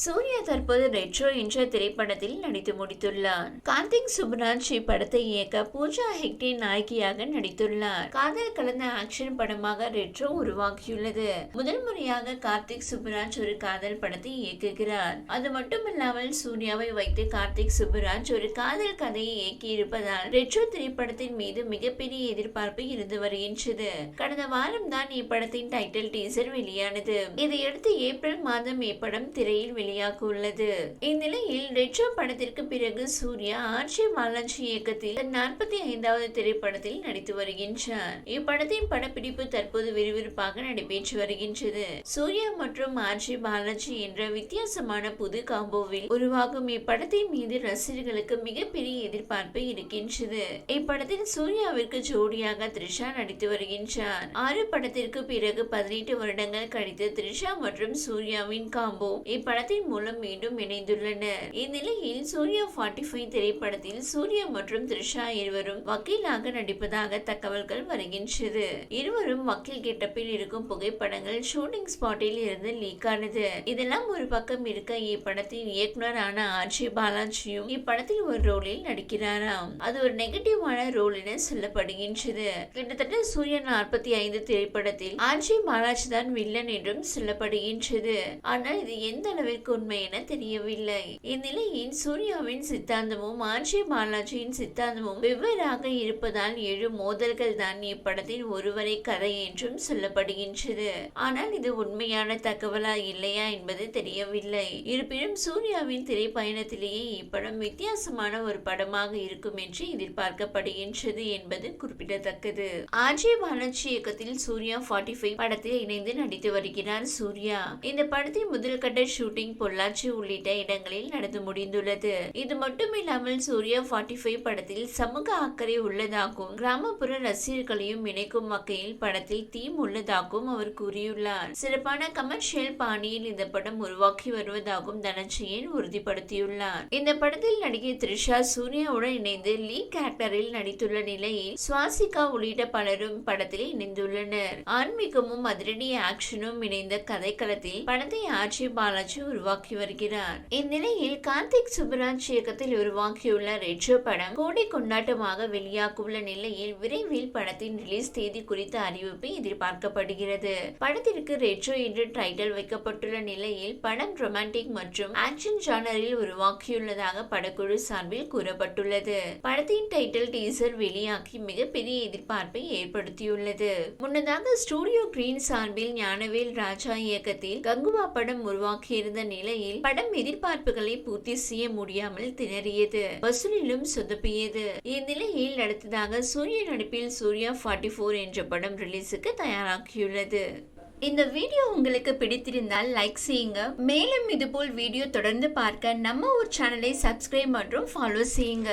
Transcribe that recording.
சூர்யா தற்போது ரெட்ரோ என்ற திரைப்படத்தில் நடித்து முடித்துள்ளார். கார்த்திக் சுப்ராஜ் இப்படத்தை இயக்க பூஜா ஹெக்டே நாயகியாக நடித்துள்ளார். காதல் கலந்த ஆக்ஷன் படமாக ரெட்ரோ உருவாக்கியுள்ளது முதல் முறையாக கார்த்திக் சுப்ராஜ் ஒரு காதல் படத்தை இயக்குகிறார். அது மட்டுமில்லாமல் சூர்யாவை வைத்து கார்த்திக் சுப்ராஜ் ஒரு காதல் கதையை இயக்கியிருப்பதால் ரெட்ரோ திரைப்படத்தின் மீது மிகப்பெரிய எதிர்பார்ப்பு இருந்து வருகின்றது. கடந்த வாரம் தான் இப்படத்தின் டைட்டில் டீசர் வெளியானது. இதையடுத்து ஏப்ரல் மாதம் இப்படம் திரையில் வெளியாக உள்ளது. இந்நிலையில் ரெட்ரோ படத்திற்கு பிறகு சூர்யா ஆர்ஜி பாலாஜி இயக்கத்தில் நாற்பத்தி ஐந்தாவது திரைப்படத்தில் நடித்து வருகின்றார். இப்படத்தின் படப்பிடிப்பு தற்போது விறுவிறுப்பாக நடைபெற்று வருகின்றது. சூர்யா மற்றும் ஆர்ஜி பாலாஜி என்ற வித்தியாசமான புது காம்போவில் உருவாகும் இப்படத்தின் மீது ரசிகர்களுக்கு மிகப்பெரிய எதிர்பார்ப்பு இருக்கின்றது. இப்படத்தில் சூர்யாவிற்கு ஜோடியாக த்ரிஷா நடித்து வருகின்றார். ஆறு படத்திற்கு பிறகு பதினெட்டு வருடங்கள் கழித்து த்ரிஷா மற்றும் சூர்யாவின் காம்போ இப்படத்தில் படத்தின் மூலம் மீண்டும் இணைந்துள்ளனர் இந்நிலையில் சூர்யா ஃபார்ட்டி ஃபைவ் திரைப்படத்தில் சூர்யா மற்றும் த்ரிஷா இருவரும் வக்கீலாக நடிப்பதாக தகவல்கள் வருகின்றது. இருவரும் வக்கீல் கெட்டப்பில் இருக்கும் புகைப்படங்கள் ஷூட்டிங் ஸ்பாட்டில் இருந்து லீக் ஆனது. இதெல்லாம் ஒரு பக்கம் இருக்க இப்படத்தின் இயக்குனரான ஆர்ஜி பாலாஜியும் இப்படத்தில் ஒரு ரோலில் நடிக்கிறாராம். அது ஒரு நெகட்டிவான ரோல் என சொல்லப்படுகின்றது. கிட்டத்தட்ட சூர்யா நாற்பத்தி ஐந்து திரைப்படத்தில் ஆர்ஜி பாலாஜி தான் வில்லன் என்றும் சொல்லப்படுகின்றது. ஆனால் இது எந்த அளவிற்கு உண்மை என தெரியவில்லை. இந்நிலையில் சூர்யாவின் சித்தாந்தமும் ஆர்ஜே பாலாஜியின் சித்தாந்தமும் வெவ்வேறாக இருப்பதால் எழும் மோதல்கள் தான் இப்படத்தின் ஒருவரை கதை என்றும் சொல்லப்படுகின்றது. ஆனால் இது உண்மையான தகவலா இல்லையா என்பது தெரியவில்லை. இருப்பினும் சூர்யாவின் திரைப்பயணத்திலேயே இப்படம் வித்தியாசமான ஒரு படமாக இருக்கும் என்று எதிர்பார்க்கப்படுகின்றது என்பது குறிப்பிடத்தக்கது. ஆர்ஜே பாலாஜி இயக்கத்தில் சூர்யா ஃபார்ட்டி ஃபைவ் படத்தில் இணைந்து நடித்து வருகிறார் சூர்யா. இந்த படத்தின் முதல் கட்ட ஷூட்டிங் பொள்ளாச்சி உள்ளிட்ட இடங்களில் நடந்து முடிந்துள்ளது. இது மட்டுமில்லாமல் சூர்யா ஃபார்ட்டி ஃபைவ் படத்தில் சமூக அக்கறை உள்ளதாகவும் கிராமப்புற ரசிகர்களையும் இணைக்கும் வகையில் படத்தில் தீம் உள்ளதாகவும் அவர் கூறியுள்ளார். சிறப்பான கமர்ஷியல் பாணியில் இந்த படம் உருவாக்கி வருவதாகவும் தனஞ்சயன் உறுதிப்படுத்தியுள்ளார். இந்த படத்தில் நடிகை த்ரிஷா சூர்யாவுடன் இணைந்து லீ கேரக்டரில் நடித்துள்ள நிலையில் சுவாசிகா உள்ளிட்ட பலரும் படத்தில் இணைந்துள்ளனர். ஆன்மீகமும் அதிரடி ஆக்ஷனும் இணைந்த கதைக்களத்தில் படத்தை ஆர்ஜி பாலாஜி உருவாக்கி உருவாக்கி வருகிறார். இந்நிலையில் கார்த்திக் சுப்ராஜ் இயக்கத்தில் உருவாக்கியுள்ள ரெட்ரோ படம் கோடை கொண்டாட்டமாக வெளியாகவுள்ள நிலையில் விரைவில் படத்தின் ரிலீஸ் தேதி குறித்த அறிவிப்பு எதிர்பார்க்கப்படுகிறது. படத்திற்கு ரெட்ரோ என்று டைட்டில் வைக்கப்பட்டுள்ள நிலையில் படம் ரொமான்டிக் மற்றும் ஆக்ஷன் ஜானரில் உருவாக்கியுள்ளதாக படக்குழு சார்பில் கூறப்பட்டுள்ளது. படத்தின் டைட்டில் டீசர் வெளியாகி மிகப்பெரிய எதிர்பார்ப்பை ஏற்படுத்தியுள்ளது. முன்னதாக ஸ்டூடியோ கிரீன் சார்பில் ஞானவேல் ராஜா இயக்கத்தில் கங்குவா படம் உருவாக்கியிருந்த நிலையில் படம் எதிர்பார்ப்புகளை பூர்த்தி செய்ய முடியாமல் திணறியது. வசூலிலும் சொதப்பியது. இந்நிலையில் அடுத்ததாக சூரிய நடிப்பில் சூர்யா ஃபார்ட்டி ஃபோர் என்ற படம் ரிலீஸுக்கு தயாராகியுள்ளது. இந்த வீடியோ உங்களுக்கு பிடித்திருந்தால் லைக் செய்யுங்க. மேலும் இதுபோல் வீடியோ தொடர்ந்து பார்க்க நம்ம ஒரு சேனலை சப்ஸ்கிரைப் மற்றும் ஃபாலோ செய்யுங்க.